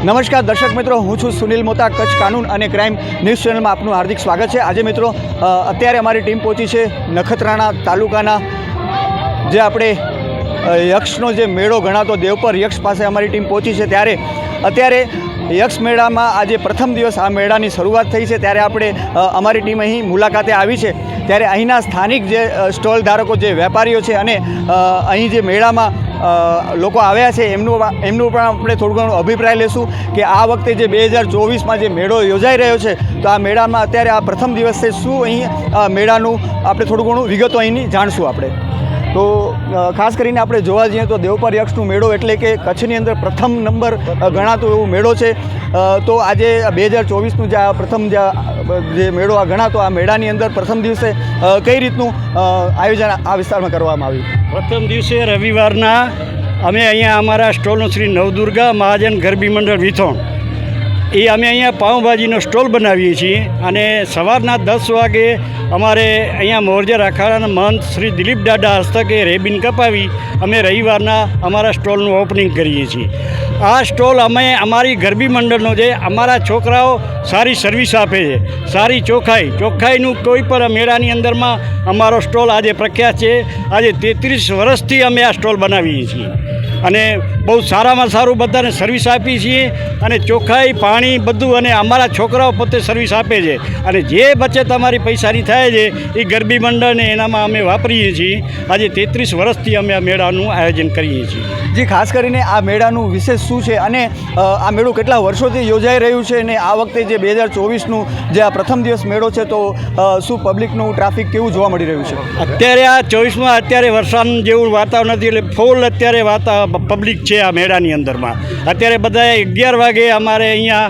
નમસ્કાર, દર્શક મિત્રો, હું છું સુનિલ મોતા, કચ્છ કાનૂન અને ક્રાઇમ ન્યૂઝ ચેનલમાં આપનું હાર્દિક સ્વાગત છે. આજે મિત્રો અત્યારે અમારી ટીમ પહોંચી છે નખત્રાણા તાલુકાના, જે આપણે યક્ષનો જે મેળો ગણાતો દેવપર યક્ષ પાસે અમારી ટીમ પહોંચી છે. ત્યારે, અત્યારે યક્ષ મેળામાં આજે પ્રથમ દિવસ આ મેળાની શરૂઆત થઈ છે. ત્યારે આપણે અમારી ટીમ અહીં મુલાકાતે આવી છે. ત્યારે અહીંના સ્થાનિક જે સ્ટોલ ધારકો, જે વેપારીઓ છે અને અહીં જે મેળામાં લોકો આવ્યા છે, એમનું એમનું પણ આપણે થોડું ઘણું અભિપ્રાય લેશું કે આ વખતે જે બે હજાર ચોવીસમાં જે મેળો યોજાઈ રહ્યો છે, તો આ મેળામાં અત્યારે આ પ્રથમ દિવસે શું અહીં મેળાનું આપણે થોડું ઘણું વિગતો અહીંની જાણશું આપણે. તો ખાસ કરીને આપણે જોવા જઈએ તો દેવપર યક્ષનો મેળો એટલે કે કચ્છની અંદર પ્રથમ નંબર ગણાતો એવો મેળો છે. તો આજે બે હજાર ચોવીસનું જે આ પ્રથમ જે મેળો આ ગણાતો, આ મેળાની અંદર પ્રથમ દિવસે કઈ રીતનું આયોજન આ વિસ્તારમાં કરવામાં આવ્યું? પ્રથમ દિવસે રવિવારના અમે અહીંયા અમારા સ્ટોલનું શ્રી નવદુર્ગા મહાજન ગરબી મંડળ વિથોણ એ અમે અહીંયા પાઉંભાજીનો સ્ટોલ બનાવીએ છીએ અને સવારના દસ વાગે અમારે અહીંયા મોરજર અખાડાના મહંત શ્રી દિલીપ દાદા હસ્તકે રેબિન કપાવી અમે રવિવારના અમારા સ્ટોલનું ઓપનિંગ કરીએ છીએ. આ સ્ટોલ અમે અમારી ગરબી મંડળનો છે અમારા છોકરાઓ સારી સર્વિસ આપે છે, સારી ચોખ્ખાઈ ચોખ્ખાઈનું કોઈ પણ મેળાની અંદરમાં અમારો સ્ટોલ આજે પ્રખ્યાત છે. આજે તેત્રીસ વર્ષથી અમે આ સ્ટોલ બનાવીએ છીએ. અને બહુ સારામાં સારું બધાને સર્વિસ આપીએ છીએ અને ચોખ્ખાઈ પાણી બધું અને અમારા છોકરાઓ પોતે સર્વિસ આપે છે. અને જે બચત અમારી પૈસાની થાય છે એ ગરબી મંડળને એનામાં અમે વાપરીએ છીએ. આજે તેત્રીસ વર્ષથી અમે આ મેળાનું આયોજન કરીએ છીએ. જે ખાસ કરીને આ મેળાનું વિશેષ શું છે અને આ મેળો કેટલા વર્ષોથી યોજાઈ રહ્યું છે અને આ વખતે જે બે હજાર ચોવીસનું જે આ પ્રથમ દિવસ મેળો છે તો શું પબ્લિકનું ટ્રાફિક કેવું જોવા મળી રહ્યું છે? અત્યારે આ ચોવીસમાં અત્યારે વરસાદ જેવું વાતાવરણ નથી એટલે ફૂલ અત્યારે વાતા પબ્લિક છે આ મેળાની અંદરમાં. અત્યારે બધા અગિયાર વાગે અમારે અહીંયા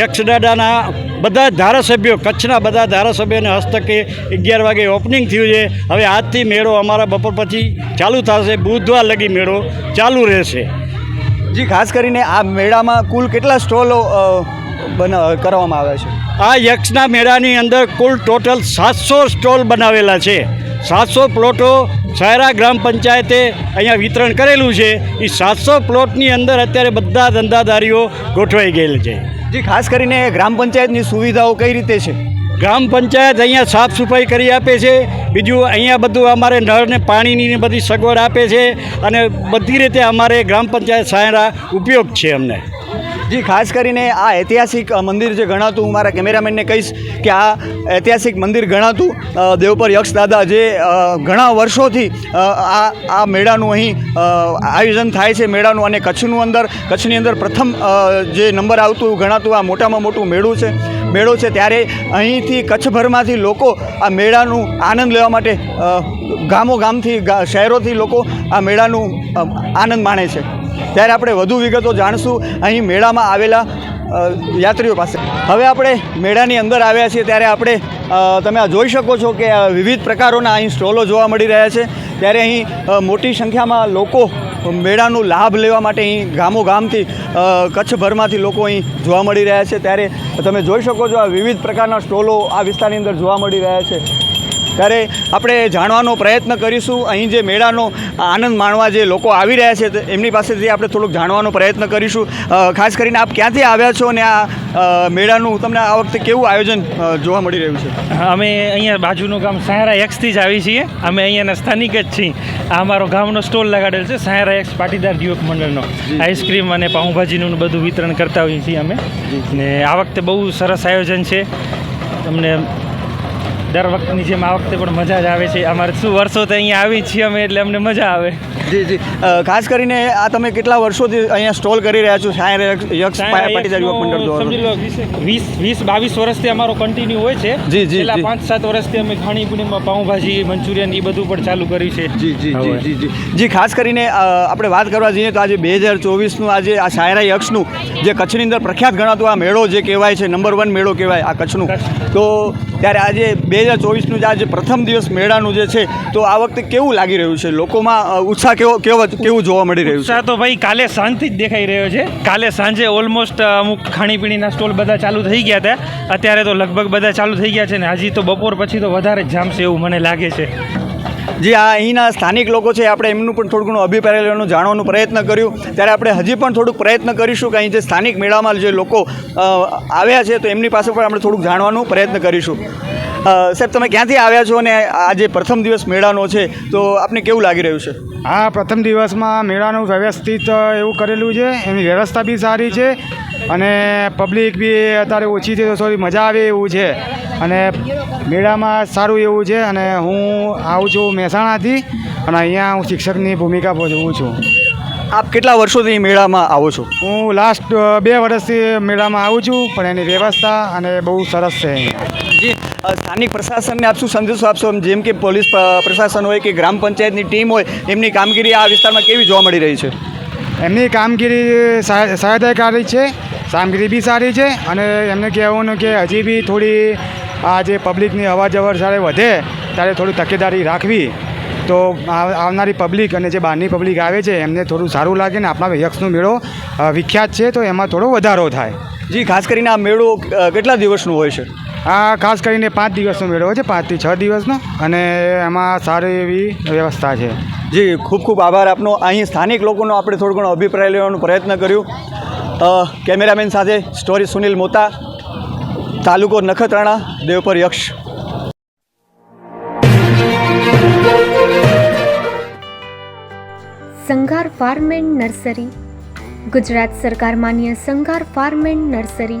યક્ષદાદાના બધા ધારાસભ્યો કચ્છના બધા ધારાસભ્યોને હસ્તકે અગિયાર વાગે ઓપનિંગ થયું છે. હવે આજથી મેળો અમારા બપોર પછી ચાલુ થશે બુધવાર લગી મેળો ચાલુ રહેશે. જી ખાસ કરીને આ મેળામાં કુલ કેટલા સ્ટોલો બના કરવામાં આવે છે? આ યક્ષના મેળાની અંદર કુલ ટોટલ સાતસો સ્ટોલ બનાવેલા છે. સાતસો પ્લોટો સાયરા ગ્રામ પંચાયતે અહીંયા વિતરણ કરેલું છે. એ સાતસો પ્લોટની અંદર અત્યારે બધા ધંધાદારીઓ ગોઠવાઈ ગયેલ છે. જી ખાસ કરીને ગ્રામ પંચાયતની સુવિધાઓ કઈ રીતે છે? ગ્રામ પંચાયત અહીંયા સાફ સફાઈ કરી આપે છે. બીજું અહીંયા બધું અમારે નળને પાણીની બધી સગવડ આપે છે. અને બધી રીતે અમારે ગ્રામ પંચાયત સાયરા ઉપયોગ છે અમને. જી, ખાસ કરીને આ ઐતિહાસિક મંદિર જે ગણાતું, હું મારા કેમેરામેનને કહીશ કે આ ઐતિહાસિક મંદિર ગણાતું દેવપર યક્ષ દાદા જે ઘણા વર્ષોથી આ આ મેળાનું અહીં આયોજન થાય છે મેળાનું અને કચ્છનું અંદર, કચ્છની અંદર પ્રથમ જે નંબર આવતું, ગણાતું આ મોટામાં મોટું મેળું છે, મેળો છે ત્યારે અહીંથી કચ્છભરમાંથી લોકો આ મેળાનું આનંદ લેવા માટે ગામો ગામથી શહેરોથી લોકો આ મેળાનું આનંદ માણે છે. ત્યારે આપણે વધુ વિગતો જાણશું. અહીં મેળામાં આવેલા યાત્રીઓ પાસે. હવે આપણે મેળાની અંદર આવ્યા છીએ ત્યારે આપણે તમે જોઈ શકો છો કે વિવિધ પ્રકારોના અહીં સ્ટોલો જોવા મળી રહ્યા છે. ત્યારે અહીં મોટી સંખ્યામાં લોકો મેળાનો લાભ લેવા માટે અહીં ગામો ગામથી કચ્છભરમાંથી લોકો અહીં જોવા મળી રહ્યા છે. ત્યારે તમે જોઈ શકો છો આ વિવિધ પ્રકારના સ્ટોલો આ વિસ્તારની અંદર જોવા મળી રહ્યા છે. ત્યારે આપણે જાણવાનો પ્રયત્ન કરીશું. અહીં જે મેળાનો આનંદ માણવા જે લોકો આવી રહ્યા છે એમની પાસેથી આપણે થોડુંક જાણવાનો પ્રયત્ન કરીશું. ખાસ કરીને આપ ક્યાંથી આવ્યા છો અને આ મેળાનું તમને આ વખતે કેવું આયોજન જોવા મળી રહ્યું છે? અમે અહીંયા બાજુનું ગામ સાયરા એક્સથી જ આવી છીએ. અમે અહીંયાના સ્થાનિક જ છીએ. આ અમારો ગામનો સ્ટોલ લગાડેલ છે સાયરા એક્સ પાટીદાર યુવક મંડળનો. આઈસ્ક્રીમ અને પાઉંભાજીનું બધું વિતરણ કરતા હોઈએ છીએ અમે. ને આ વખતે બહુ સરસ આયોજન છે. તમને દર વખતની જેમ આ વખતે પણ મજા જ આવે છે. અમારે શું વર્ષોથી અહીંયા આવી છીએ અમે એટલે અમને મજા આવે. જી જી. ખાસ કરીને આ તમે કેટલા વર્ષોથી અહીંયા સ્ટોલ કરી રહ્યા છો? સાયર યક્ષ- પાટીદાર યુવક મંડળ દ્વારા. સમજી લો વીસ- વીસ વીસ બાવીસ વર્ષથી અમારો કન્ટિન્યુ હોય છે. જી, જી, છેલ્લા. પાંચ સાત વર્ષથી અમે ખાણીપીણીમાં પાઉંભાજી મંચુરિયન એ બધું પણ ચાલુ કર્યું છે. જી જી જી જી જી. જી ખાસ કરીને આપણે વાત કરવા જઈએ તો આજે બે હજાર ચોવીસનું આજે આ શાયરા યક્ષનું જે કચ્છની અંદર પ્રખ્યાત ગણાતું આ મેળો જે કહેવાય છે નંબર વન મેળો કહેવાય આ કચ્છનું. તો ત્યારે આજે બે હજાર ચોવીસનું જે આજે પ્રથમ દિવસ મેળાનું જે છે તો આ વખતે કેવું લાગી રહ્યું છે? લોકોમાં ઉત્સાહ કેવો કેવો કેવું જોવા મળી રહ્યું છે? તો ભાઈ કાલે શાંતિ જ દેખાઈ રહ્યો છે. કાલે સાંજે ઓલમોસ્ટ અમુક ખાણીપીણીના સ્ટોલ બધા ચાલુ થઈ ગયા હતા. અત્યારે તો લગભગ બધા ચાલુ થઈ ગયા છે ને હજી તો બપોર પછી તો વધારે જ જામશે એવું મને લાગે છે. જે આ અહીંના સ્થાનિક લોકો છે આપણે એમનું પણ થોડું ઘણું અભિપ્રાય લેવાનું જાણવાનો પ્રયત્ન કર્યું. ત્યારે આપણે હજી પણ થોડુંક પ્રયત્ન કરીશું કે અહીં જે સ્થાનિક મેળામાં જે લોકો આવ્યા છે તો એમની પાસે પણ આપણે થોડુંક જાણવાનો પ્રયત્ન કરીશું. સાહેબ તમે ક્યાંથી આવ્યા છો અને આજે પ્રથમ દિવસ મેળાનો છે તો આપને કેવું લાગી રહ્યું છે? હા પ્રથમ દિવસમાં મેળાનું વ્યવસ્થિત એવું કરેલું છે. એની વ્યવસ્થા બી સારી છે અને પબ્લિક બી અત્યારે ઓછી છે તો થોડી મજા આવે એવું છે. અને મેળામાં સારું એવું છે અને હું આવું છું મહેસાણાથી અને અહીંયા હું શિક્ષકની ભૂમિકા ભજવું છું. આપ કેટલા વર્ષોથી મેળામાં આવો છો? હું લાસ્ટ બે વર્ષથી મેળામાં આવું છું પણ એની વ્યવસ્થા અને બહુ સરસ છે અહીંયા. જી. સ્થાનિક પ્રશાસનને આપ શું સંદેશો આપશો? જેમ કે પોલીસ પ્રશાસન હોય કે ગ્રામ પંચાયતની ટીમ હોય એમની કામગીરી આ વિસ્તારમાં કેવી જોવા મળી રહી છે? એમની કામગીરી સહાયતાકારી છે કામગીરી બી સારી છે અને એમને કહેવાનું કે હજી બી થોડી આ જે પબ્લિકની અવર જવર જ્યારે વધે ત્યારે થોડી તકેદારી રાખવી. તો આવનારી પબ્લિક અને જે બહારની પબ્લિક આવે છે એમને થોડું સારું લાગે ને આપણા યક્ષનો મેળો વિખ્યાત છે તો એમાં થોડો વધારો થાય. જી ખાસ કરીને આ મેળો કેટલા દિવસનો હોય છે? આ ખાસ કરીને પાંચ દિવસનો મેળો હોય છે પાંચથી છ દિવસનો. અને એમાં સારી એવી વ્યવસ્થા છે. જી ખૂબ ખૂબ આભાર આપનો. અહીં સ્થાનિક લોકોનો આપણે થોડો ઘણો અભિપ્રાય લેવાનો પ્રયત્ન કર્યું. કેમેરામેન સાથે story Sunil Mota taluka Nakhatrana Devpar Yaksh. Sanghar farm and nursery. Gujarat સરકાર માન્ય સંઘાર ફાર્મ એન્ડ નર્સરી.